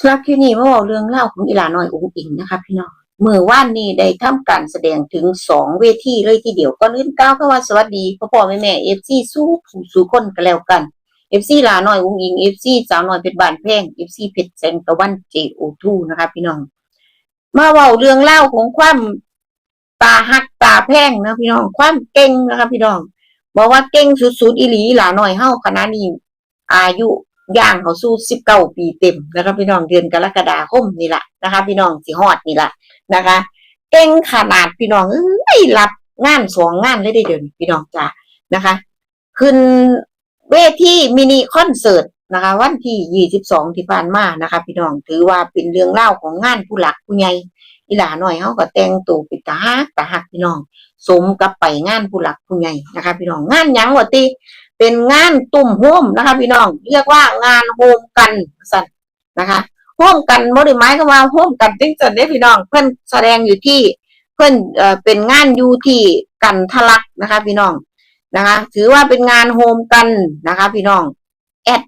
สำหรับคลิปนี้มาบอกเรื่องเล่าของอีหลาน้อยอุ้งอิงนะคะพี่น้องเมื่อว่านนี้ได้ทำการแสดงถึงสองเวทีเลยทีเดียวก็ลื่นก้าวเข้ามาสวัสดีพ่อพ่อแม่แม่เอฟซีสู้ผู้สู้คนกันแล้วกันเอฟซีลาน้อยอุ้งอิงเอฟซีสาวน้อยเพชรบานแพงเอฟซีเพชรแสงตะวันเจโอทูนะคะพี่น้อง มาเว้าเรื่องเล่าของความตาหักตาแพงนะพี่น้อง ความเก่งนะคะพี่น้องบอกว่าเก่งสุดๆอีหลีหลาน้อยเฮาคณะนี้อายุ ย่างเขาสู้สิบเก้าปีเต็มนะคะพี่น้องเดือนกรกฎาคมนี่แหละนะคะ พี่น้องสิฮอดนี่แหละนะคะเก่งขนาดพี่น้องเอ้ยรับงานสองงานเลยได้เดินพี่น้องจ้านะคะ ขึ้นเวทีมินิคอนเสิร์ตนะคะ วันที่ยี่สิบสองที่ผ่านมานะคะ พี่น้องถือว่าเป็นเรื่องเล่าของงานผู้หลักผู้ใหญ่อีหลาหน่อยเขาก็แต่งตัวป็นตาฮักตาฮักพี่น้องสมกับไปงานผู้หลักผู้ใหญ่นะคะ พี่น้องงานยังวะติ เป็นงานตุ่มโฮมนะคะ พี่น้องเรียกว่างานโฮมกันสันนะคะโฮมกันบริไม้ก็ว่าโฮมกันจริงจังเนี่ยพี่น้อง เพื่อนแสดงอยู่ที่เพื่อนเอ่อเป็นงานอยู่ที่กันทะลักนะคะ พี่น้องนะคะ ถือว่าเป็นงานโฮมกันนะคะ พี่น้องแอด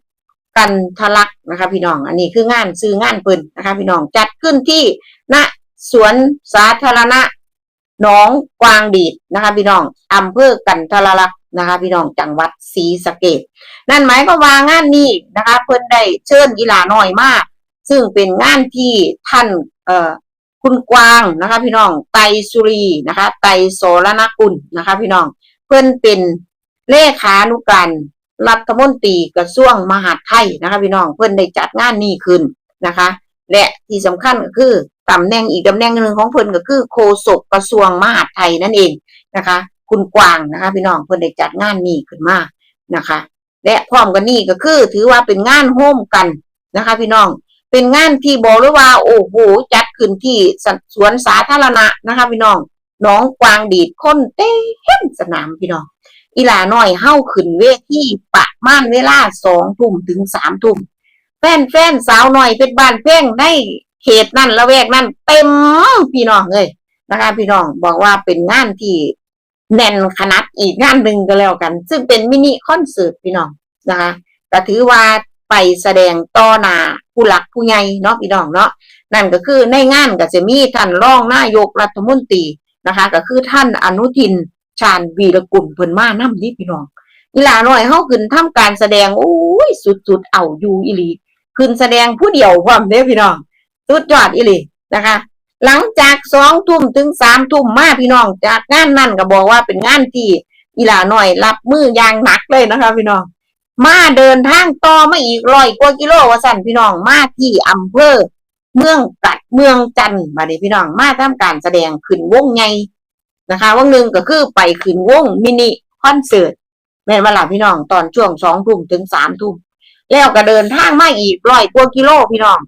กันทะลักนะคะ พี่น้อง อันนี้คืองานซื้องานเปินนะคะ พี่น้องจัดขึ้นที่ณสวนสาธารณะหนองกวางดีดนะคะ พี่น้องอำเภอกันทรลักษ นะคะ พี่น้องจังหวัดศรีสะเกดนั่นหมายก็ว่างานนี้นะคะ เพิ่นได้เชิญกีฬาน้อยมาก ซึ่งเป็นงานที่ท่านเอ่อคุณกวางนะคะ พี่น้องไตสุรีนะคะ ไตโสรณกุลนะคะ พี่น้องเพิ่นเป็นเลขานุการรัฐมนตรีกระทรวงมหาดไทยนะคะ พี่น้องเพิ่นได้จัดงานนี้ขึ้นนะคะ และที่สำคัญก็คือตำแหน่งอีกตำแหน่งหนึ่งของเพิ่นก็คือโฆษกกระทรวงมหาดไทยนั่นเองนะคะ คุณกวางนะคะพี่น้องเพิ่นได้จัดงานนี้ขึ้นมานะคะ และพร้อมกันนี้ก็คือ ถือว่าเป็นงานโฮมกันนะคะ พี่น้องเป็นงานที่บอกเลยว่า โอ้โหจัดขึ้นที่สวนสาธารณะนะคะ พี่น้องน้องกวางดีดคนเต็มสนามพี่น้องอีหลาน้อยเฮ้าขึ้นเวทีปะม่าณเวลาสองทุ่มถึงสามทุ่มแฟนแฟนสาวหน่อยเป็นบ้านเพ่งในเขตนั่นละแวกนั่นเต็มพี่น้องเลยนะคะ พี่น้องบอกว่าเป็นงานที่ แน่นขนาดอีกงานหนึ่งก็แล้วกัน ซึ่งเป็นมินิคอนเสิร์ตพี่น้องนะคะก็ถือว่าไปแสดงต่อหน้าผู้หลักผู้ใหญ่เนาะพี่น้องเนาะนั่นก็คือในงานก็จะมีท่านรองนายกรัฐมนตรีนะคะ ก็คือท่านอนุทินชาญวีรกุลเพิ่นมานํนี่พี่น้องอีลาน้อยเฮาขึ้นทำการแสดงโอ้ยสุดๆเอาอยู่อีหลีขึ้นแสดงผู้เดียวพร้อมเด้อพี่น้องสุดยอดอีหลีนะคะ หลังจากสองทุ่มถึงสามทุ่มมาพี่น้องจากงานนั่นก็บอกว่าเป็นงานที่อีหลาหน้อยรับมืออย่างหนักเลยนะคะ พี่น้อง มาเดินทางต่อมาอีกร้อยกว่ากิโลว่าสั่นพี่น้องมาที่อำเภอเมืองกัดเมืองจันทน์มาดิพี่น้องมาทำการแสดงขึ้นวงใหญ่นะคะวงหนึ่งก็คือไปขึ้นวงมินิคอนเสิร์ตแม่นว่าล่ะพี่น้องตอนช่วงสองทุ่มถึงสามทุ่มแล้วก็เดินทางมาอีกร้อยกว่ากิโลพี่น้อง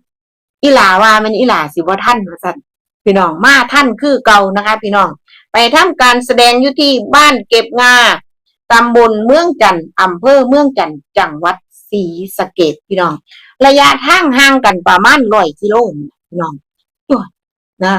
อีหลาว่ามันอีหลาสิว่ท่านวสัน พี่น้องมาท่านคือเก่านะคะ พี่น้อง ไปทำการแสดงอยู่ที่บ้านเก็บงาตำบลเมืองจันทน์อำเภอเมืองจันทน์จังหวัดศรีสะเกดพี่น้อง ระยะทางห่างกันประมาณร้อยกิโลพี่น้องจ้ะนะ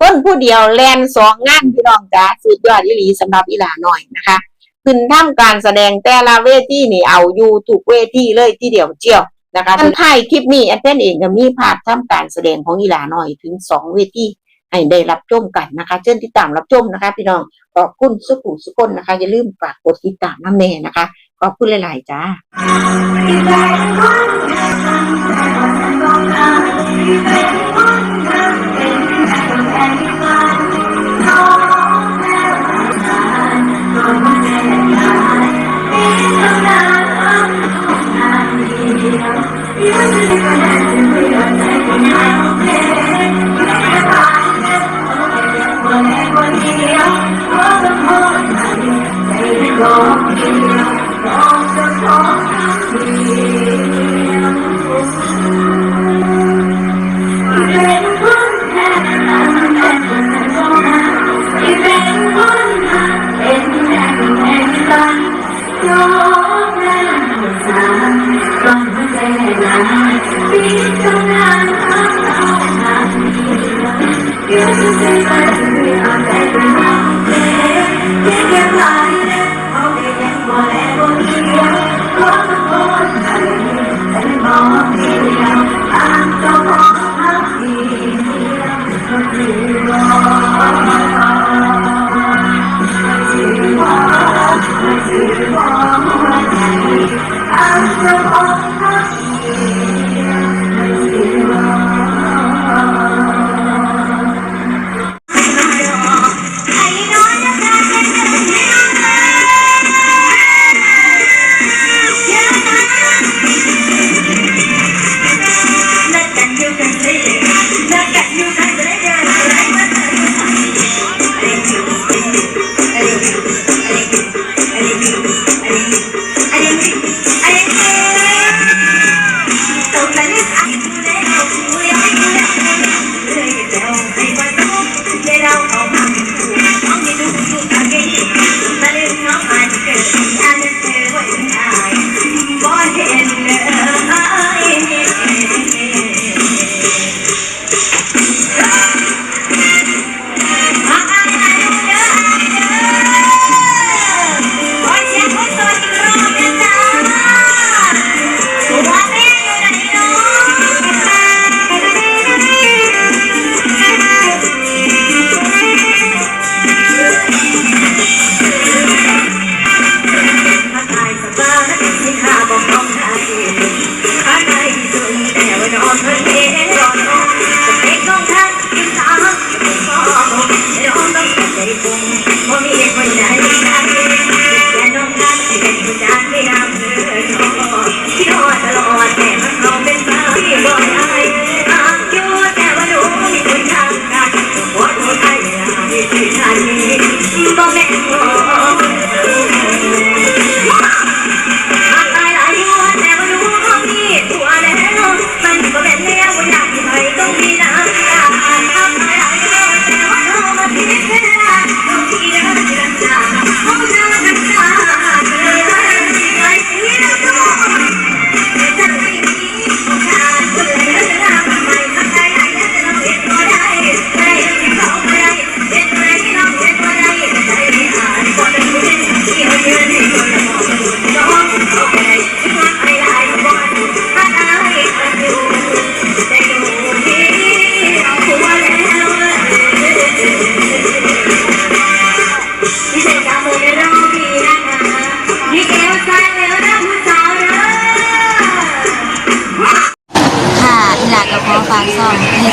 คนผู้เดียวแลนสองงานพี่น้องจ้าสุดยอดอีหลีสำหรับอีหลาหน่อยนะคะขึ้นทำการแสดงแต่ละเวทีนี่เอาอยู่ถูกเวทีเลยที่เดียวเจียวนะคะท่านท้ายคลิปนี้แอดเนเองก็มีภาพทำการแสดงของอีหลาหน่อยถึงสองเวที ให้ได้รับชมกันนะคะเชิญติดตามรับชมนะคะ พี่น้องขอบคุณสุขุสุกคนนะคะ อย่าลืมฝากกดติดตามน้ำแน่นะคะขอบคุณหลาย ๆ จ้า นักแกะอยู่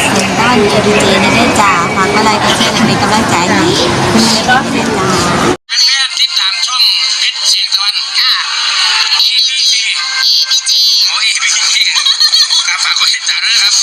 เสียงได้มีดีเจในได้จ่าฝากอะไรก็ช่วนเป็กำลังใจนี้คุณแม่ก็เาติดตามช่องเสียงตะวันค่ะ ABC โอ้ย ABC ครับฝากกดติดตามด้วยครับ